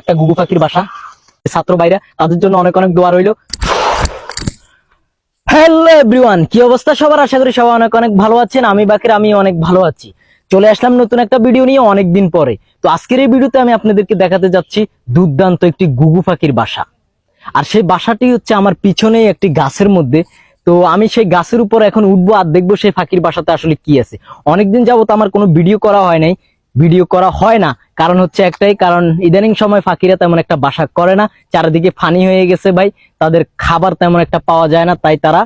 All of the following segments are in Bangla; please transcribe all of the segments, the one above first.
একটা গুগু পাখির বাসা। ছাত্র বাইরা তাদের জন্য অনেক অনেক দোয়া রইল। হ্যালো এভরিওয়ান কি অবস্থা সবার? আশা করি সবাই অনেক অনেক ভালো আছেন, আমি বাকির আমি অনেক ভালো আছি। চলে আসলাম নতুন একটা ভিডিও নিয়ে অনেক দিন পরে। তো আজকের এই ভিডিওতে আমি আপনাদেরকে দেখাতে যাচ্ছি দুর্দান্ত একটি গুগু পাখির বাসা। আর সেই বাসাটি হচ্ছে আমার পিছনেই একটি গাছের মধ্যে। তো আমি সেই গাছের উপর এখন উঠবো আর দেখব সেই ফাঁকির বাসাতে আসলে কি আছে। অনেকদিন যাবত আমার কোনো ভিডিও করা হয় নাই। ভিডিও করা হয় না। কারণ হচ্ছে একটাই, কারণ ইদানিং সময় ফাঁকিরা তেমন একটা বাসা করে না। চারিদিকে ফানি হয়ে গেছে ভাই, তাদের খাবার তেমন একটা পাওয়া যায় না, তাই তারা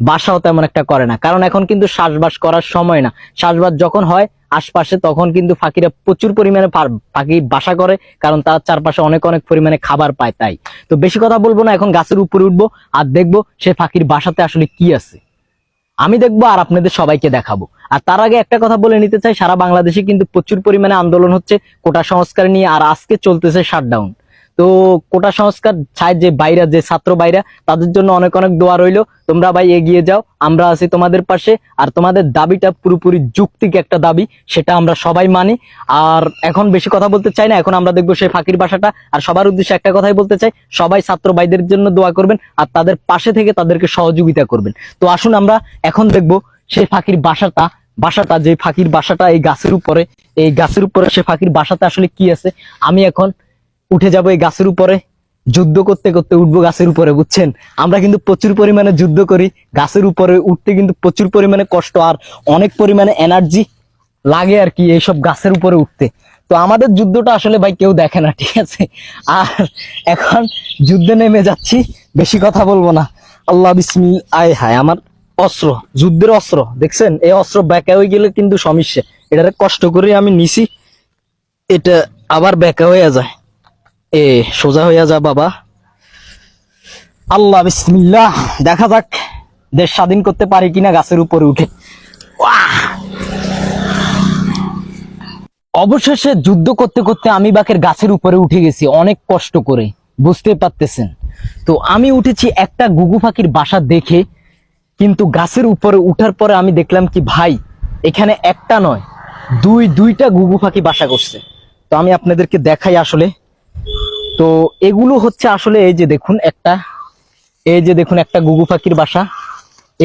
বাসাও তেমন একটা করে না। কারণ এখন কিন্তু শ্বাসবাস করার সময় না। শ্বাসবাস যখন হয় আশপাশে, তখন কিন্তু ফাঁকিরা প্রচুর পরিমাণে পাখি বাসা করে, কারণ তার চারপাশে অনেক অনেক পরিমাণে খাবার পায় তাই। তো বেশি কথা বলব না, এখন গাছের উপরে উঠবো আর দেখব সে ফাঁকির বাসাতে আসলে কি আছে। আমি দেখব আর আপনাদের সবাইকে দেখাবো। আর তার আগে একটা কথা বলে নিতে চাই, সারা বাংলাদেশে কিন্তু প্রচুর পরিমাণে আন্দোলন হচ্ছে, কোটা সংস্কার নিয়ে, আর আজকে চলতেছে শাটডাউন তো কোটা সংস্কার ছায় যে বাইরা, যে ছাত্র বাইরা, তাদের জন্য অনেক অনেক দোয়া রইল। তোমরা ভাই এগিয়ে যাও, আমরা আছি তোমাদের পাশে। আর তোমাদের দাবিটা পুরোপুরি যুক্তিক একটা দাবি, সেটা আমরা সবাই মানি। আর এখন বেশি কথা বলতে চাই না, এখন আমরা দেখব সেই ফাঁকির বাসাটা। আর সবার উদ্দেশ্যে একটা কথাই বলতে চাই, সবাই ছাত্র ভাইদের জন্য দোয়া করবেন, আর তাদের পাশে থেকে তাদেরকে সহযোগিতা করবেন। তো আসুন আমরা এখন দেখব সেই ফাঁকির বাসাটা বাসাটা যে ফাঁকির বাসাটা এই গাছের উপরে, এই গাছের উপরে সে ফাঁকির বাসাতে আসলে কি আছে? আমি এখন উঠে যাব এই গাছের উপরে। যুদ্ধ করতে করতে উঠবো গাছের উপরে, বুঝছেন? আমরা কিন্তু প্রচুর পরিমাণে যুদ্ধ করি, গাছের উপরে উঠতে কিন্তু প্রচুর পরিমাণে কষ্ট আর অনেক পরিমাণে এনার্জি লাগে আর কি এইসব গাছের উপরে উঠতে। তো আমাদের যুদ্ধটা আসলে ভাই কেউ দেখে না, ঠিক আছে? আর এখন যুদ্ধে নেমে যাচ্ছি, বেশি কথা বলব না। আল্লাহ বিসমিল, আয় হায়, আমার অস্ত্র, যুদ্ধের অস্ত্র, দেখছেন? এই অস্ত্র ব্যাকা হয়ে গেলে কিন্তু সমস্যা। এটারে কষ্ট করে আমি নিছি, এটা আবার ব্যাকা হয়ে যায়। এ সোজা হইয়া যা বাবা। আল্লাহ, বিসমিল্লাহ। দেখা যাক দেশ স্বাধীন করতে পারি কিনা গাছের উপরে উঠে। অবশেষে যুদ্ধ করতে করতে আমি বাকের গাছের উপরে উঠে গেছি অনেক কষ্ট করে। বুঝতে পারতেছেন? তো আমি উঠেছি একটা গুগু পাখির বাসা দেখে, কিন্তু গাছের উপরে উঠার পরে আমি দেখলাম কি, ভাই, এখানে একটা নয়, দুই, দুইটা গুগু পাখি বাসা করছে। তো আমি আপনাদেরকে দেখাই আসলে তো এগুলো হচ্ছে আসলে এই যে দেখুন একটা, এই যে দেখুন একটা গুগু পাখির বাসা।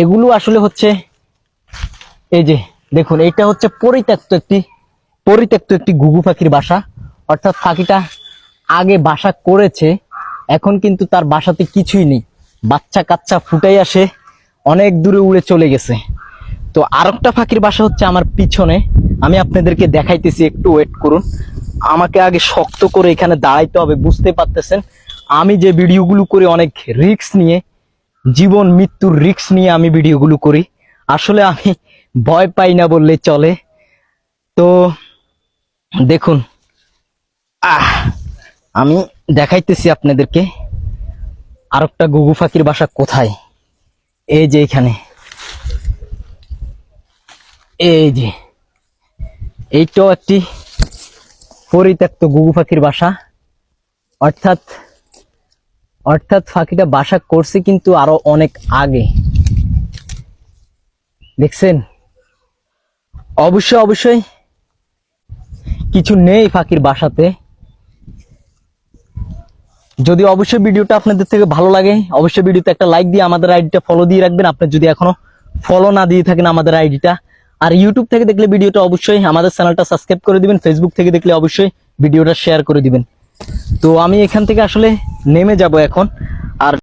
এগুলো আসলে হচ্ছে, এই যে দেখুন এটা হচ্ছে পরিত্যক্ত একটি পরিত্যক্ত একটি গুগু পাখির বাসা। অর্থাৎ পাখিটা আগে বাসা করেছে, এখন কিন্তু তার বাসাতে কিছুই নেই। বাচ্চা কাচ্চা ফুটাই আসে, অনেক দূরে উড়ে চলে গেছে। তো আরেকটা পাখির বাসা হচ্ছে আমার পিছনে। আমি আপনাদেরকে দেখাইতেছি, একটু ওয়েট করুন। আমাকে আগে শক্ত করে এখানে দাঁড়াইতে হবে, বুঝতে পারতেছেন? আমি যে ভিডিওগুলো করি অনেক রিস্ক নিয়ে, জীবন, মৃত্যুর রিস্ক নিয়ে আমি ভিডিওগুলো করি। আসলে আমি ভয় পাই না বললে চলে। তো দেখুন, আহ, আমি দেখাইতেছি আপনাদেরকে আরেকটা গুগু পাখির বাসা কোথায়? এই যে এখানে। এই যে, এইটাও একটি পরিত্যক্ত গুগু পাখির বাসা। অর্থাৎ অর্থাৎ পাখিটা বাসা করছে কিন্তু আরও অনেক আগে। দেখছেন? অবশ্যই অবশ্যই। কিছু নেই পাখির বাসাতে। যদি অবশ্যই ভিডিওটা আপনাদের থেকে ভালো লাগে, অবশ্যই ভিডিওতে একটা লাইক দিয়ে আমাদের আইডিটা ফলো দিয়ে রাখবেন। আপনি যদি এখনও ফলো না দিয়ে থাকেন আমাদের আইডিটা আর ইউটিউব থেকে দেখলে ভিডিওটা অবশ্যই, আমাদের চ্যানেলটা সাবস্ক্রাইব করে দিবেন ফেসবুক থেকে দেখলে অবশ্যই ভিডিওটা শেয়ার করে দিবেন। তো আমি এখান থেকে আসলে নেমে যাব এখন। আর